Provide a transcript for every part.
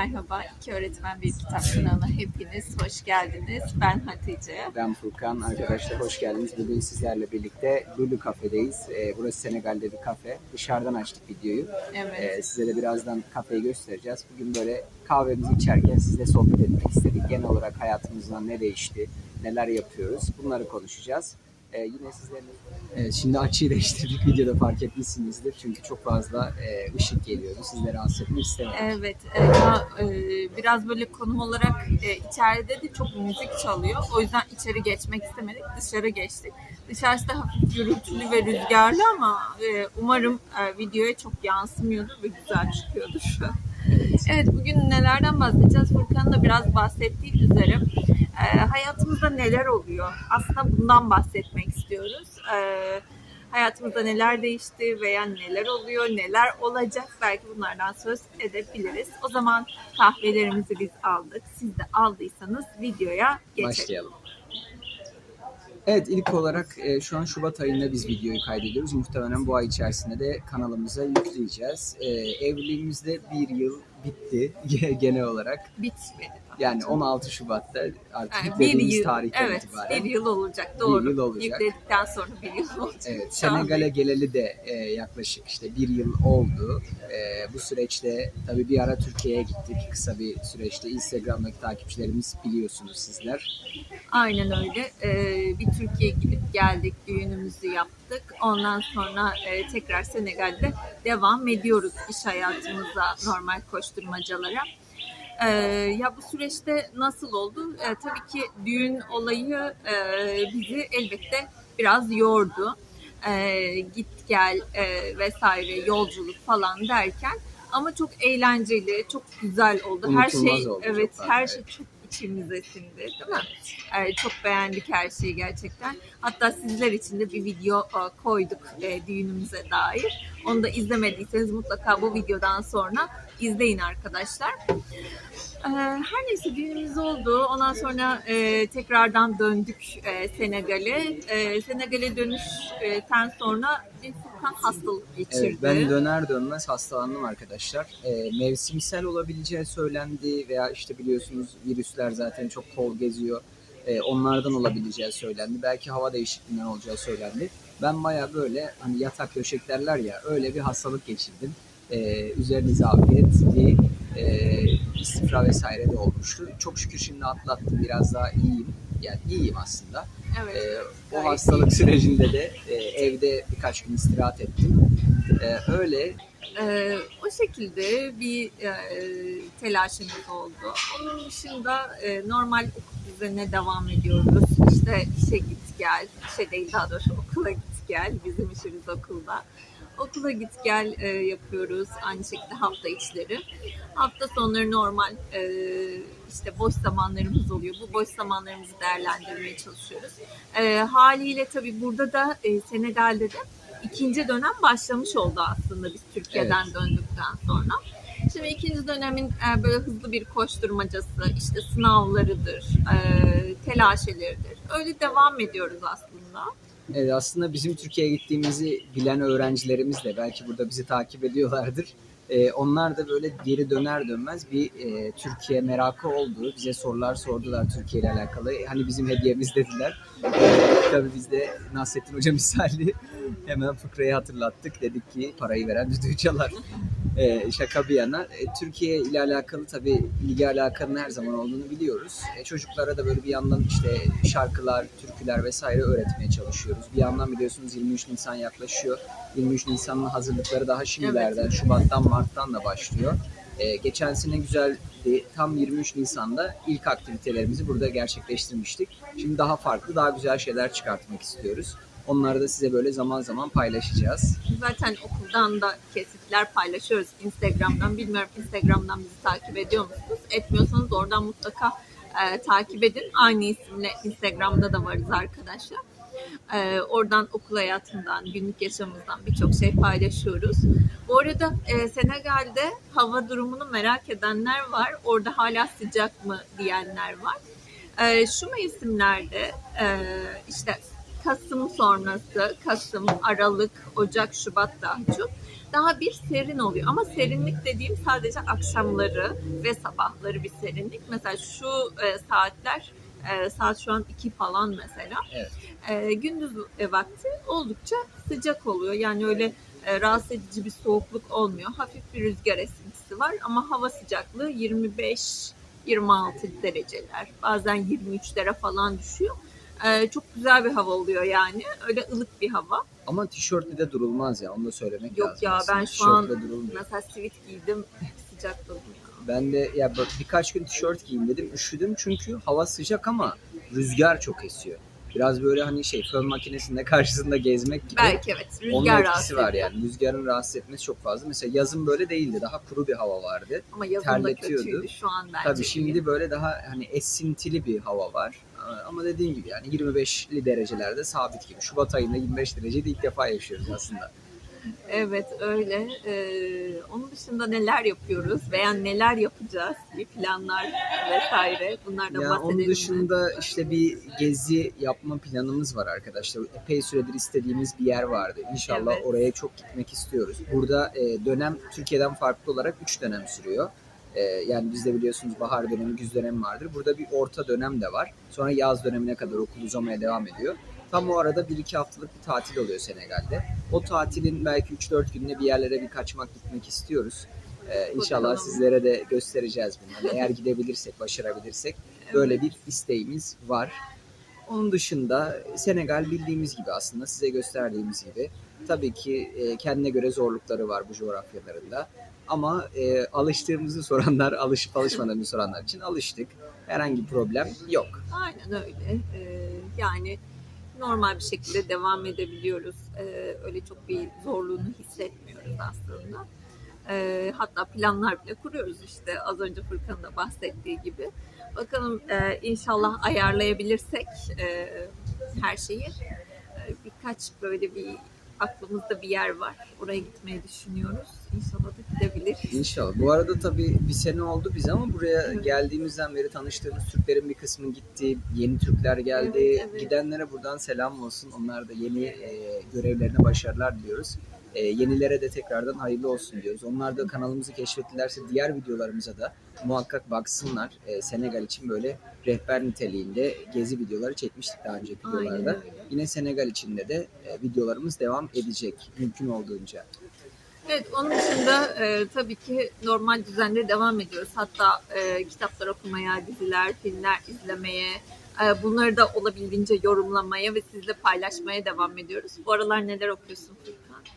merhaba. İki Öğretmen Bir Kitap kanalına hepiniz hoş geldiniz. Ben Hatice. Ben Furkan. Arkadaşlar hoş geldiniz. Bugün sizlerle birlikte Lulu Kafe'deyiz. Ee, burası Senegal'de bir kafe. Dışarıdan açtık videoyu. Evet. Ee, size de birazdan kafeyi göstereceğiz. Bugün böyle kahvemizi içerken sizle sohbet etmek istedik. Genel olarak hayatımızda ne değişti, neler yapıyoruz bunları konuşacağız. Ee, yine sizlerle... Evet, şimdi açıyı değiştirdik. Videoda fark etmişsinizdir. Çünkü çok fazla e, ışık geliyordu. Sizleri rahatsız etmek istemedik. Evet, e, ya, e, biraz böyle konum olarak e, içeride de çok müzik çalıyor. O yüzden içeri geçmek istemedik, dışarı geçtik. Dışarısı da hafif gürültülü ve rüzgarlı ama e, umarım e, videoya çok yansımıyordur ve güzel çıkıyordur. Evet, bugün nelerden bahsedeceğiz? Furkan'ın da biraz bahsettiği üzere e, hayatımızda neler oluyor? Aslında bundan bahsetmek istiyoruz. E, hayatımızda neler değişti veya neler oluyor, neler olacak belki bunlardan söz edebiliriz. O zaman kahvelerimizi biz aldık. Siz de aldıysanız videoya geçelim. Başlayalım. Evet ilk olarak e, şu an Şubat ayında biz videoyu kaydediyoruz. Muhtemelen bu ay içerisinde de kanalımıza yükleyeceğiz. E, evliliğimizde bir yıl bitti genel olarak. Bitmedi. Yani 16 Şubat'ta artık Yani bir yüklediğimiz yıl, tarihten evet, itibaren. bir yıl olacak. Doğru. yıl olacak. Yükledikten sonra bir yıl olacak. Evet, Senegal'e geleli de e, yaklaşık işte bir yıl oldu. E, bu süreçte tabii bir ara Türkiye'ye gittik kısa bir süreçte. Instagram'daki takipçilerimiz biliyorsunuz sizler. Aynen öyle. Ee, bir Türkiye'ye gidip geldik, düğünümüzü yaptık. Ondan sonra e, tekrar Senegal'de devam ediyoruz iş hayatımıza, normal koşturmacalara. Ee, ya bu süreçte nasıl oldu? Ee, tabii ki düğün olayı e, bizi elbette biraz yordu. Ee, git gel e, vesaire yolculuk falan derken ama çok eğlenceli, çok güzel oldu. Her Unutulmaz şey oldu çok evet, fazla, her şey çok içimize sindi, değil mi? Ee, çok beğendik her şeyi gerçekten. Hatta sizler için de bir video e, koyduk e, düğünümüze dair. Onu da izlemediyseniz mutlaka bu videodan sonra izleyin arkadaşlar. Ee, her neyse düğünümüz oldu. Ondan sonra e, tekrardan döndük e, Senegal'e. E, Senegal'e dönüşten sonra Furkan hastalık geçirdi. Evet, ben döner dönmez hastalandım arkadaşlar. E, mevsimsel olabileceği söylendi veya işte biliyorsunuz virüsler zaten çok kol geziyor. E, onlardan olabileceği söylendi. Belki hava değişikliğinden olacağı söylendi. Ben baya böyle hani yatak döşek derler ya öyle bir hastalık geçirdim. E, üzerinize afiyet bir e, istifra vesaire de olmuştu. Çok şükür şimdi atlattım biraz daha iyiyim. Yani iyiyim aslında. Evet. Ee, o hastalık sürecinde de e, evde birkaç gün istirahat ettim. Ee, öyle Ee, o şekilde bir e, telaşımız oldu. Onun dışında e, normal okul düzenine devam ediyoruz. İşte işe git gel, işe değil daha doğrusu okula git gel. Bizim işimiz okulda. Okula git gel e, yapıyoruz. Aynı şekilde hafta içleri. Hafta sonları normal e, işte boş zamanlarımız oluyor. Bu boş zamanlarımızı değerlendirmeye çalışıyoruz. E, haliyle tabii burada da e, Senegal'de de ikinci dönem başlamış oldu aslında biz Türkiye'den döndükten sonra. Şimdi ikinci dönemin e, böyle hızlı bir koşturmacası, işte sınavlarıdır, e, telaşeleridir. Öyle devam ediyoruz aslında. Evet, aslında bizim Türkiye'ye gittiğimizi bilen öğrencilerimiz de belki burada bizi takip ediyorlardır. Ee, onlar da böyle geri döner dönmez bir e, Türkiye merakı oldu. Bize sorular sordular Türkiye ile alakalı. Hani bizim hediyemiz dediler. Ee, tabii biz de Nasrettin Hoca misali hemen fıkrayı hatırlattık. Dedik ki parayı veren düdüğü çalar. Ee, şaka bir yana. E, Türkiye ile alakalı tabii ilgi alakanın her zaman olduğunu biliyoruz. E, çocuklara da böyle bir yandan işte şarkılar, türküler vesaire öğretmeye çalışıyoruz. Bir yandan biliyorsunuz 23 Nisan yaklaşıyor. 23 Nisan'ın hazırlıkları daha şimdilerden, Şubat'tan, Mart'tan da başlıyor. E, geçen sene güzeldi. Tam 23 Nisan'da ilk aktivitelerimizi burada gerçekleştirmiştik. Şimdi daha farklı, daha güzel şeyler çıkartmak istiyoruz. Onları da size böyle zaman zaman paylaşacağız. Zaten okuldan da kesitler paylaşıyoruz Instagram'dan. Bilmiyorum Instagram'dan bizi takip ediyor musunuz? Etmiyorsanız oradan mutlaka e, takip edin. Aynı isimle Instagram'da da varız arkadaşlar. E, oradan okul hayatından, günlük yaşamımızdan birçok şey paylaşıyoruz. Bu arada e, Senegal'de hava durumunu merak edenler var. Orada hala sıcak mı diyenler var. E, şu mevsimlerde e, işte Kasım sonrası, Kasım, Aralık, Ocak, Şubat daha çok daha bir serin oluyor. Ama serinlik dediğim sadece akşamları ve sabahları bir serinlik. Mesela şu e, saatler e, saat şu an 2 falan mesela. Evet. E, gündüz e, vakti oldukça sıcak oluyor. Yani öyle e, rahatsız edici bir soğukluk olmuyor. Hafif bir rüzgar esintisi var ama hava sıcaklığı 25 26 dereceler. Bazen 23'lere falan düşüyor. E, çok güzel bir hava oluyor yani. Öyle ılık bir hava. Ama tişörtle de durulmaz ya onu da söylemek Yok lazım. ya, aslında. ben şu an- durulmuyor. Mesela sivit giydim sıcakladım. Ben de ya bak birkaç gün tişört giyeyim dedim. Üşüdüm çünkü hava sıcak ama rüzgar çok esiyor. Biraz böyle hani şey fön makinesinde karşısında gezmek gibi. Belki evet Onun rüzgar etkisi rahatsız var ediyor. yani. Rüzgarın rahatsız etmesi çok fazla. Mesela yazın böyle değildi. Daha kuru bir hava vardı. Ama yazın da terletiyordu. kötüydü şu an bence. Tabii şimdi böyle daha hani esintili bir hava var. Ama dediğin gibi yani 25'li derecelerde sabit gibi. Şubat ayında 25 derecede ilk defa yaşıyoruz aslında. Evet öyle. Ee, onun dışında neler yapıyoruz veya neler yapacağız? Bir planlar vesaire. Bunlardan Ya bahsedelim onun mi? dışında işte bir gezi yapma planımız var arkadaşlar. Epey süredir istediğimiz bir yer vardı. İnşallah Evet. oraya çok gitmek istiyoruz. Burada e, dönem Türkiye'den farklı olarak 3 dönem sürüyor. E, yani bizde biliyorsunuz bahar dönemi, güz dönemi vardır. Burada bir orta dönem de var. Sonra yaz dönemine kadar okul uzamaya devam ediyor. Tam o arada 1-2 haftalık bir tatil oluyor Senegal'de. O tatilin belki 3-4 gününe bir yerlere bir kaçmak gitmek istiyoruz. Ee, inşallah sizlere de göstereceğiz bunu. Hani eğer gidebilirsek, başarabilirsek böyle bir isteğimiz var. Onun dışında Senegal bildiğimiz gibi aslında size gösterdiğimiz gibi tabii ki e, kendine göre zorlukları var bu coğrafyalarında. Ama e, alıştığımızı soranlar, alışıp alışmadığımızı soranlar için alıştık. Herhangi bir problem yok. Aynen öyle. Ee, yani normal bir şekilde devam edebiliyoruz. Ee, öyle çok bir zorluğunu hissetmiyoruz aslında. Ee, hatta planlar bile kuruyoruz işte az önce Furkan'ın da bahsettiği gibi. Bakalım e, inşallah ayarlayabilirsek e, her şeyi. E, birkaç böyle bir aklımızda bir yer var. Oraya gitmeyi düşünüyoruz. İnşallah da gidebiliriz. İnşallah. Bu arada tabii bir sene oldu biz ama buraya Evet. geldiğimizden beri tanıştığımız Türklerin bir kısmı gitti. Yeni Türkler geldi. Evet, evet. Gidenlere buradan selam olsun. Onlar da yeni e, görevlerine başarılar diliyoruz. E, yenilere de tekrardan hayırlı olsun diyoruz. Onlar da kanalımızı keşfettilerse diğer videolarımıza da muhakkak baksınlar. E, Senegal için böyle rehber niteliğinde gezi videoları çekmiştik daha önceki Aynen videolarda. öyle. Yine Senegal içinde de e, videolarımız devam edecek mümkün olduğunca. Evet, onun dışında e, tabii ki normal düzende devam ediyoruz. Hatta e, kitaplar okumaya, diziler, filmler izlemeye, e, bunları da olabildiğince yorumlamaya ve sizle paylaşmaya devam ediyoruz. Bu aralar neler okuyorsun?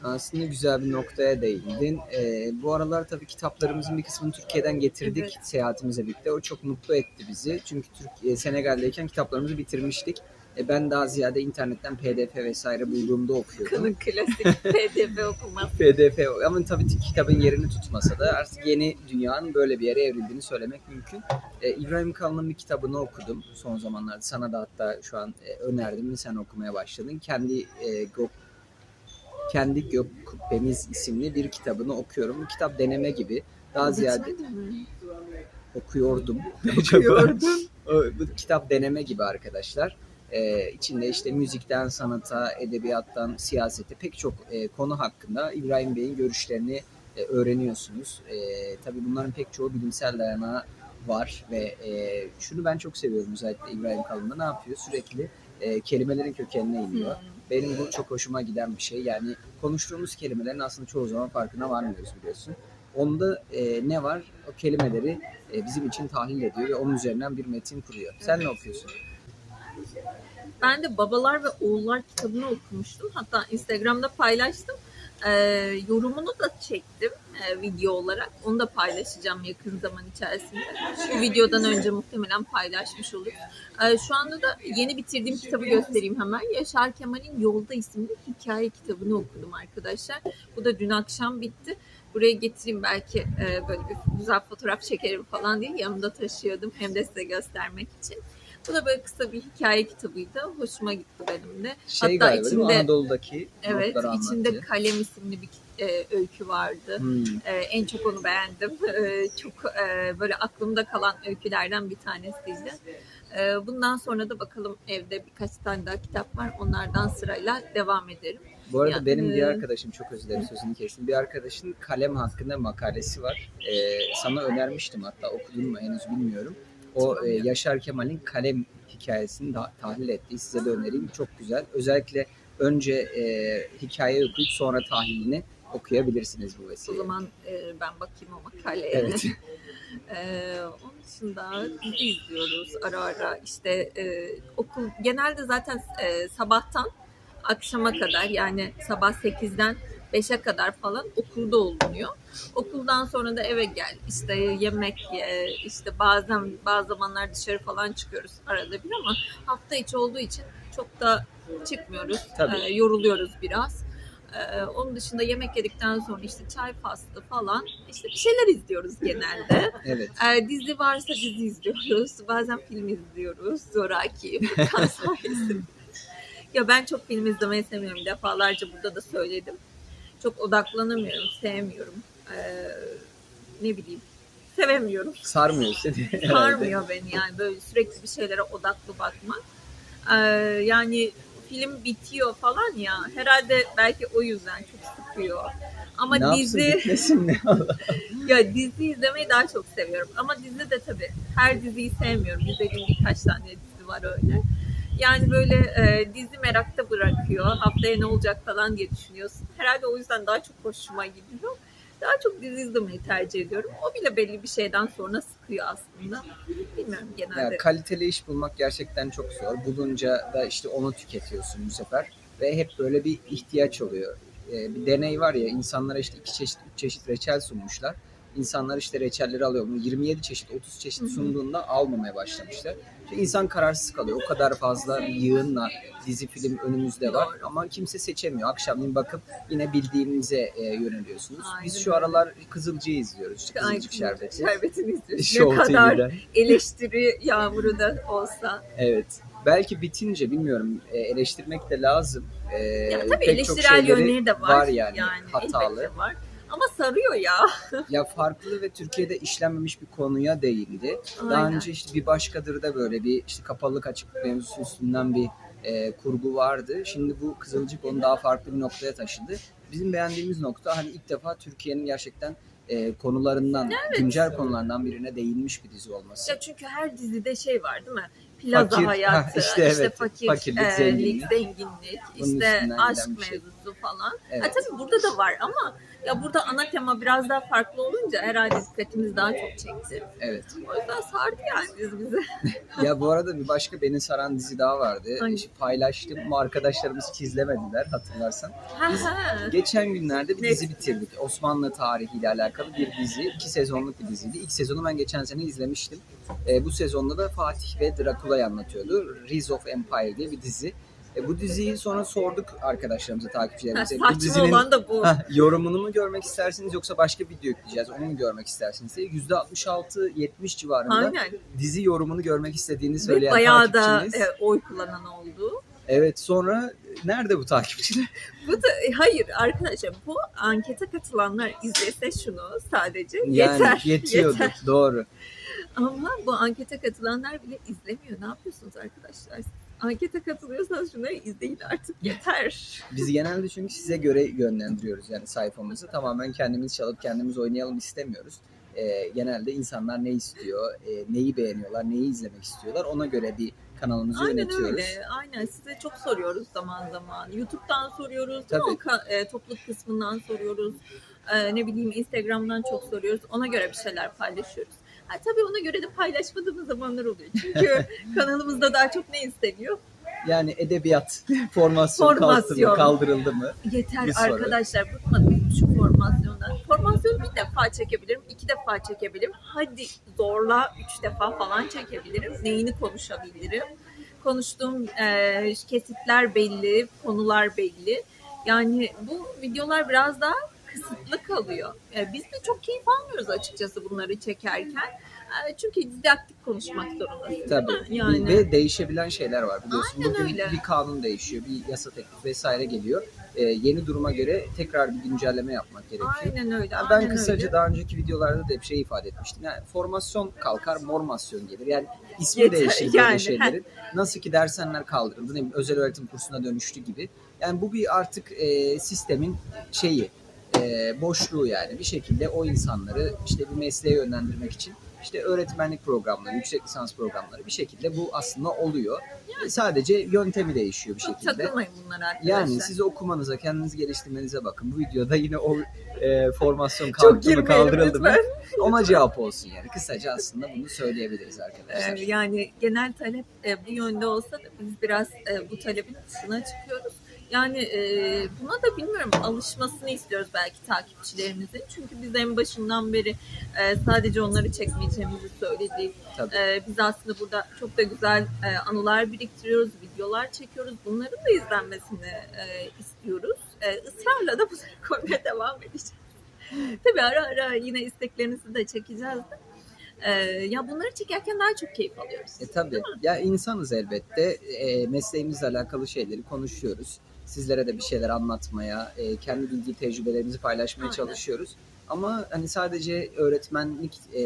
Aslında güzel bir noktaya değindin. Ee, bu aralar tabii kitaplarımızın bir kısmını Türkiye'den getirdik Evet. seyahatimizle birlikte. O çok mutlu etti bizi. Çünkü Türkiye, Senegal'deyken kitaplarımızı bitirmiştik. E, ben daha ziyade internetten PDF vesaire bulduğumda okuyordum. Kanın klasik PDF okuması. PDF ama tabii ki kitabın yerini tutmasa da artık yeni dünyanın böyle bir yere evrildiğini söylemek mümkün. Ee, İbrahim Kalın'ın bir kitabını okudum son zamanlarda. Sana da hatta şu an e, önerdim. Sen okumaya başladın. Kendi e, kendi Gök Kubbemiz isimli bir kitabını okuyorum. Bu kitap deneme gibi. Daha ziyade Bitmedi mi? okuyordum. Okuyordum. Bu kitap deneme gibi arkadaşlar. Ee, içinde işte müzikten sanata, edebiyattan siyasete pek çok e, konu hakkında İbrahim Bey'in görüşlerini e, öğreniyorsunuz. E, tabii bunların pek çoğu bilimsel dayanağı var ve e, şunu ben çok seviyorum özellikle İbrahim Kalın'da ne yapıyor? Sürekli e, kelimelerin kökenine iniyor. Hmm. Benim bu çok hoşuma giden bir şey. Yani konuştuğumuz kelimelerin aslında çoğu zaman farkına varmıyoruz biliyorsun. Onda e, ne var? O kelimeleri e, bizim için tahlil ediyor ve onun üzerinden bir metin kuruyor. Sen ne okuyorsun? Ben de Babalar ve Oğullar kitabını okumuştum. Hatta Instagram'da paylaştım. Ee, yorumunu da çektim e, video olarak. Onu da paylaşacağım yakın zaman içerisinde. Bu videodan önce muhtemelen paylaşmış olur. Ee, şu anda da yeni bitirdiğim kitabı göstereyim hemen. Yaşar Kemal'in Yolda isimli hikaye kitabını okudum arkadaşlar. Bu da dün akşam bitti. Buraya getireyim belki e, böyle bir güzel fotoğraf çekerim falan diye yanımda taşıyordum. Hem de size göstermek için. Bu da böyle kısa bir hikaye kitabıydı. Hoşuma gitti benim de. Şey Hatta galiba içinde- Anadolu'daki Evet, içinde anlattı. Kalem isimli bir e, öykü vardı. Hmm. Ee, en çok onu beğendim. Ee, çok e, böyle aklımda kalan öykülerden bir tanesiydi. Ee, bundan sonra da bakalım evde birkaç tane daha kitap var. Onlardan sırayla devam ederim. Bu arada Ya, benim bir e, arkadaşım çok özür dilerim sözünü kestim. Bir arkadaşın kalem hakkında makalesi var. Ee, sana önermiştim hatta okudun mu henüz bilmiyorum. O e. Yaşar Kemal'in kalem hikayesini da, tahlil ettiği size de önereyim. Çok güzel. Özellikle önce e, hikaye okuyup sonra tahlilini okuyabilirsiniz bu O vesileyle. zaman e, ben bakayım o makaleye. Evet. Ee, onun dışında dizi izliyoruz ara ara. İşte e, okul genelde zaten e, sabahtan akşama kadar yani sabah 8'den 5'e kadar falan okulda olunuyor. Okuldan sonra da eve gel. işte yemek ye. işte bazen bazı zamanlar dışarı falan çıkıyoruz arada bir ama hafta içi olduğu için çok da çıkmıyoruz. Tabii. Ee, yoruluyoruz biraz. Ee, onun dışında yemek yedikten sonra işte çay faslı falan işte bir şeyler izliyoruz genelde. Evet. Ee, dizi varsa dizi izliyoruz. Bazen film izliyoruz. Zoraki. Ya ben çok film izlemeyi sevmiyorum. Defalarca burada da söyledim. Çok odaklanamıyorum, sevmiyorum. Ee, ne bileyim, sevemiyorum. Sarmıyor seni. Sarmıyor beni yani böyle sürekli bir şeylere odaklı bakmak. Ee, yani film bitiyor falan ya. Herhalde belki o yüzden çok sıkıyor. Ama ne dizi yapsın ne ya dizi izlemeyi daha çok seviyorum. Ama dizi de tabii her diziyi sevmiyorum. İzlediğim birkaç tane dizi var öyle. Yani böyle e, dizi merakta bırakıyor. Haftaya ne olacak falan diye düşünüyorsun. Herhalde o yüzden daha çok hoşuma gidiyor. Daha çok dizi izlemeyi tercih ediyorum. O bile belli bir şeyden sonra sıkıyor aslında. Bilmiyorum genelde. Ya, kaliteli iş bulmak gerçekten çok zor. Bulunca da işte onu tüketiyorsun bu sefer. Ve hep böyle bir ihtiyaç oluyor. Ee, bir deney var ya insanlara işte iki çeşit, üç çeşit reçel sunmuşlar. İnsanlar işte reçelleri alıyor. Bunu 27 çeşit, 30 Hı çeşit sunduğunda almamaya başlamışlar. İnsan kararsız kalıyor. O kadar fazla yığınla dizi film önümüzde var. Ama kimse seçemiyor. Akşamleyin bakıp yine bildiğinize e, yöneliyorsunuz. Biz şu aralar Kızılcık'ı izliyoruz. İşte Kızılcık Şerbeti. Şerbetini izliyoruz. Show ne kadar TV'den. eleştiri yağmuru da olsa. Evet. Belki bitince bilmiyorum e, eleştirmek de lazım. E, Ya tabii pek eleştirel yönleri de var. var yani, elbette hatalı. var. Ama sarıyor ya. Ya farklı ve Türkiye'de işlenmemiş bir konuya değindi. Daha Aynen. önce işte bir başkadır da böyle bir işte kapalılık açıklık mevzusu üstünden bir e, kurgu vardı. Şimdi bu Kızılcık onu daha farklı bir noktaya taşıdı. Bizim beğendiğimiz nokta hani ilk defa Türkiye'nin gerçekten e, konularından, güncel konularından birine değinmiş bir dizi olması. Ya çünkü her dizide şey var değil mi? Plaza Fakir, hayatı, ha, işte işte, evet, fakir, fakirlik, e, zenginlik. zenginlik, Bunun işte aşk şey. Mevzusu falan. Evet. Ha, tabii burada da var ama ya burada ana tema biraz daha farklı olunca herhalde dikkatimiz daha çok çekti. Evet. O yüzden sardı yani biz bize. ya bu arada bir başka beni saran dizi daha vardı. Hangi? İşte paylaştım ama arkadaşlarımız hiç izlemediler hatırlarsan. Ha, Biz geçen günlerde bir dizi bitirdik. Osmanlı tarihiyle alakalı bir dizi. iki sezonluk bir diziydi. İlk sezonu ben geçen sene izlemiştim. Ee, bu sezonda da Fatih ve Drakula'yı anlatıyordu. Rise of Empire diye bir dizi. E, bu diziyi sonra sorduk arkadaşlarımıza, Ha, takipçilerimize. bu saçma dizinin olan da bu. Yorumunu mu görmek istersiniz yoksa başka video yükleyeceğiz onu mu görmek istersiniz diye %66-70 civarında Aynen. dizi yorumunu görmek istediğini Ve söyleyen bayağı da e, oy kullanan oldu. Evet sonra nerede bu takipçiler? Bu da e, hayır arkadaşlar bu ankete katılanlar izlese şunu sadece Yani yeter. yetiyordu yeter. doğru. Ama bu ankete katılanlar bile izlemiyor. Ne yapıyorsunuz arkadaşlar? Ankete katılıyorsanız şunları izleyin artık yeter. Biz genelde çünkü size göre yönlendiriyoruz yani sayfamızı. Tamamen kendimiz çalıp kendimiz oynayalım istemiyoruz. Ee, genelde insanlar ne istiyor, e, neyi beğeniyorlar, neyi izlemek istiyorlar ona göre bir kanalımızı Aynen yönetiyoruz. öyle. Aynen size çok soruyoruz zaman zaman. YouTube'dan soruyoruz. Tabii. Ka- e, topluluk kısmından soruyoruz. E, ne bileyim Instagram'dan çok soruyoruz. Ona göre bir şeyler paylaşıyoruz. Ha, tabii ona göre de paylaşmadığımız zamanlar oluyor. Çünkü kanalımızda daha çok ne isteniyor? Yani edebiyat formasyon, Formasyon. kaldırıldı, kaldırıldı mı? Yeter Bir soru. arkadaşlar bıkmadım şu formasyondan. Formasyonu bir defa çekebilirim, iki defa çekebilirim. Hadi zorla üç defa falan çekebilirim. Neyini konuşabilirim? Konuştuğum e, kesitler belli, konular belli. Yani bu videolar biraz daha kısıtlı kalıyor. E, biz de çok keyif almıyoruz açıkçası bunları çekerken. E, Çünkü didaktik konuşmak zorundasın. Tabii. Yani. Ve değişebilen şeyler var biliyorsun. Aynen Bugün öyle. bir kanun değişiyor, bir yasa teklif vesaire geliyor. Ee, yeni duruma göre tekrar bir güncelleme yapmak gerekiyor. Aynen öyle. Yani ben aynen kısaca öyle. daha önceki videolarda da hep şey ifade etmiştim. Yani formasyon kalkar, mormasyon gelir. Yani ismi Yeter, değişir böyle yani. şeylerin. Nasıl ki dershanlar kaldırıldı, ne bileyim, özel öğretim kursuna dönüştü gibi. Yani bu bir artık e, sistemin şeyi, e, boşluğu yani. Bir şekilde o insanları işte bir mesleğe yönlendirmek için işte öğretmenlik programları, yüksek lisans programları bir şekilde bu aslında oluyor. Sadece yöntemi değişiyor bir Çok şekilde. takılmayın bunlara arkadaşlar. Yani siz okumanıza, kendinizi geliştirmenize bakın. Bu videoda yine o e, formasyon kalktı mı, kaldırıldı mı? Ona cevap olsun yani. Kısaca aslında bunu söyleyebiliriz arkadaşlar. Ee, Yani genel talep e, bu yönde olsa da biz biraz e, bu talebin dışına çıkıyoruz. Yani e, buna da bilmiyorum alışmasını istiyoruz belki takipçilerimizin. Çünkü biz en başından beri e, sadece onları çekmeyeceğimizi söyledik. Tabii. E, biz aslında burada çok da güzel e, anılar biriktiriyoruz, videolar çekiyoruz. Bunların da izlenmesini e, istiyoruz. E, ısrarla da bunları koymaya devam edeceğiz. Tabii ara ara yine isteklerinizi de çekeceğiz de. E, ya bunları çekerken daha çok keyif alıyoruz. E tabii. Ya insanız elbette. E, mesleğimizle alakalı şeyleri konuşuyoruz. Sizlere de bir şeyler anlatmaya, e, kendi bilgi tecrübelerimizi paylaşmaya Aynen. çalışıyoruz. Ama hani sadece öğretmenlik e,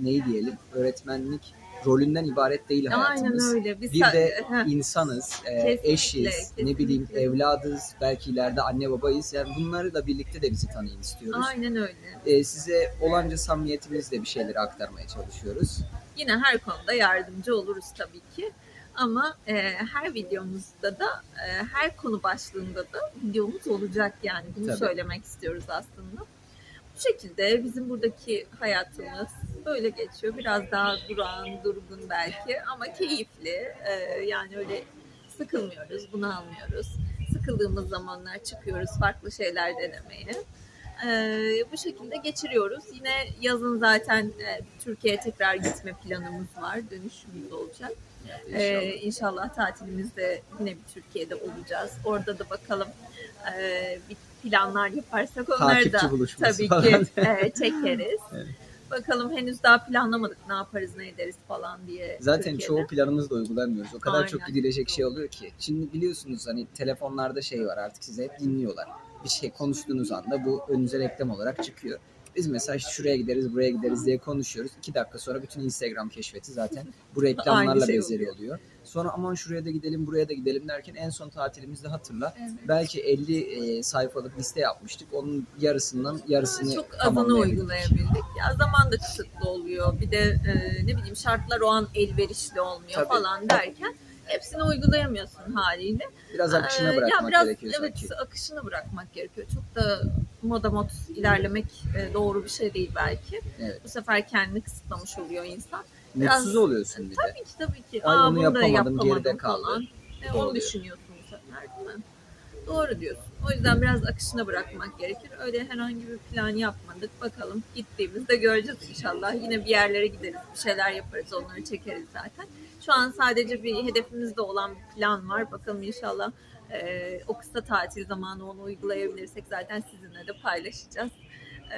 neyi diyelim? Öğretmenlik rolünden ibaret değil hayatımız. Aynen öyle. Biz Bir de insanız, e, Kesinlikle, eşiz, ne bileyim kesinlikle. evladız, belki ileride anne babayız. Yani bunları da birlikte de bizi tanıyın istiyoruz. aynen öyle. E, size olanca samimiyetimizle bir şeyleri aktarmaya çalışıyoruz. Yine her konuda yardımcı oluruz tabii ki. Ama e, her videomuzda da e, her konu başlığında da videomuz olacak yani. Bunu Tabii. söylemek istiyoruz aslında. Bu şekilde bizim buradaki hayatımız böyle geçiyor. Biraz daha durağan, durgun belki ama keyifli. E, yani öyle sıkılmıyoruz, bunu almıyoruz. Sıkıldığımız zamanlar çıkıyoruz farklı şeyler denemeye. E, bu şekilde geçiriyoruz. Yine yazın zaten e, Türkiye'ye tekrar gitme planımız var. Dönüşümüz olacak. İnşallah. Ee, inşallah tatilimizde yine bir Türkiye'de olacağız. Orada da bakalım e, bir planlar yaparsak onları da tabii falan. ki e, çekeriz. Evet. Bakalım henüz daha planlamadık ne yaparız ne ederiz falan diye. Zaten Türkiye'de. çoğu planımızı da uygulamıyoruz. O kadar Aynen. çok gidilecek şey oluyor ki. Şimdi biliyorsunuz hani telefonlarda şey var artık size hep dinliyorlar. Bir şey konuştuğunuz anda bu önünüze reklam olarak çıkıyor. Biz mesela işte şuraya gideriz, buraya gideriz diye konuşuyoruz. İki dakika sonra bütün Instagram keşfeti zaten bu reklamlarla şey bezeli oluyor. oluyor. Sonra aman şuraya da gidelim, buraya da gidelim derken en son tatilimizde hatırla. Evet. Belki 50 e, sayfalık liste yapmıştık. Onun yarısından yarısını çok azını uygulayabildik. Ya zaman da kısıtlı oluyor. Bir de e, ne bileyim şartlar o an elverişli olmuyor Tabii. falan derken hepsini uygulayamıyorsun haliyle. Biraz akışına Ee, bırakmak ya biraz, gerekiyor evet, sanki. akışını bırakmak gerekiyor. Çok da moda mod ilerlemek e, doğru bir şey değil belki. Evet. Bu sefer kendini kısıtlamış oluyor insan. Biraz- Mutsuz oluyorsun bir de. Tabii ki tabii ki. Ay, Aa, onu yapamadım, yapamadım geride kaldı. falan. E, onu düşünüyorsun bu sefer değil mi? Doğru diyorsun. O yüzden biraz akışına bırakmak gerekir. Öyle herhangi bir plan yapmadık. Bakalım gittiğimizde göreceğiz inşallah. Yine bir yerlere gideriz. Bir şeyler yaparız. Onları çekeriz zaten. Şu an sadece bir hedefimizde olan bir plan var. Bakalım inşallah e, o kısa tatil zamanı onu uygulayabilirsek zaten sizinle de paylaşacağız.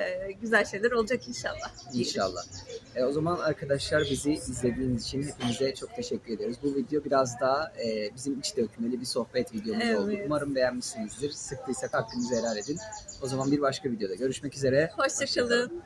E, güzel şeyler olacak inşallah. İnşallah. E, o zaman arkadaşlar bizi izlediğiniz için hepinize çok teşekkür ediyoruz. Bu video biraz daha e, bizim iç dökmeli bir sohbet videomuz Evet. oldu. Umarım beğenmişsinizdir. Sıktıysak hakkınızı helal edin. O zaman bir başka videoda görüşmek üzere. Hoşçakalın.